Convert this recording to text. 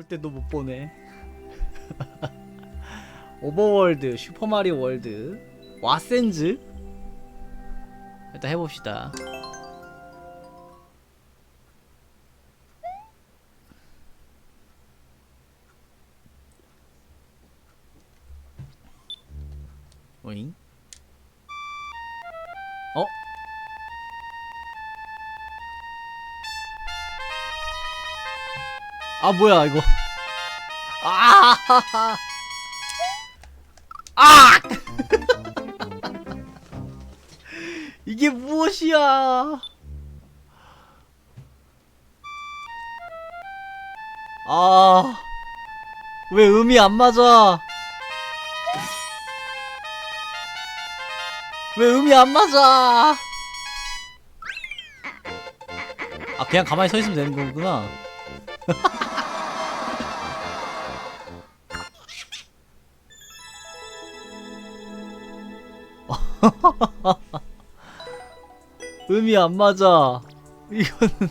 볼 때도 못 보네. 오버월드, 슈퍼마리오 월드, 와센즈. 일단 해봅시다. 오잉? 어? 아 뭐야 이거 아! 아! 이게 무엇이야? 아, 왜 음이 안 맞아? 왜 음이 안 맞아? 아, 그냥 가만히 서 있으면 되는 거구나. 음이 안 맞아. 이거는